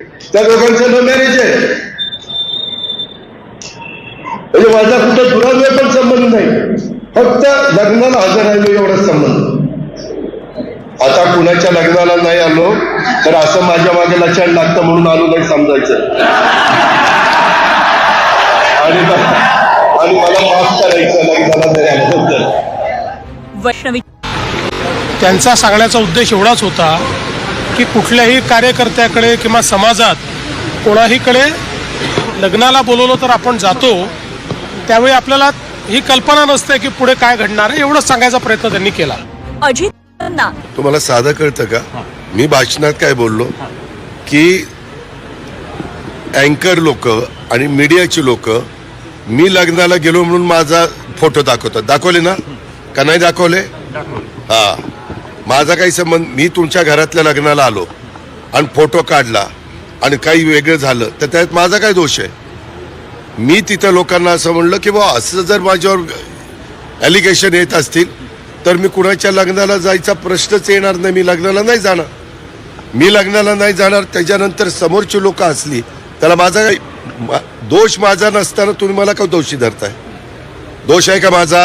त्या दोघांचं love marriage आहे. म्हणजे माझा कुठं दुराव्य पण संबंध नाही. फक्त लग्नाला हजर राहिलो एवढाच संबंध. आता कुणाच्या लग्नाला नाही आलो तर असं माझ्या मागे लक्षात लागतं म्हणून आलो नाही समजायचं. आणि आणि मला माफ करायचं लग्नाला नाही आलो तर. वैष्णवी त्यांचा सांगण्याचा उद्देश एवढाच होता की कुठल्याही कार्यकर्त्याकडे किंवा समाजात कोणाहीकडे लग्नाला बोलवलं तर आपण जातो त्यावेळी आपल्याला ही कल्पना नसते की पुढे काय घडणार आहे एवढंच सांगायचा प्रयत्न त्यांनी केला. अजित तुम्हाला साधं कळतं का? मी भाषणात काय बोललो? की अँकर लोक आणि मीडियाची लोक मी लग्नाला गेलो म्हणून माझा फोटो दाखवतात. दाखवले ना? का नाही दाखवले. हा. माझा काही संबंध मी तुमच्या घरातल्या लग्नाला आलो आणि फोटो काढला आणि काही वेगळं झालं तर त्यात माझा काय दोष आहे? मी तिथं लोकांना असं म्हणलं की बा असं जर माझ्यावर ॲलिगेशन येत असतील तर मी कुणाच्या लग्नाला जायचा प्रश्नच येणार नाही. मी लग्नाला नाही जाणार. मी लग्नाला नाही जाणार त्याच्यानंतर समोरची लोक असली त्याला माझा काही मा- दोष माझा नसताना तुम्ही मला का दोषी धरताय? दोष आहे का माझा?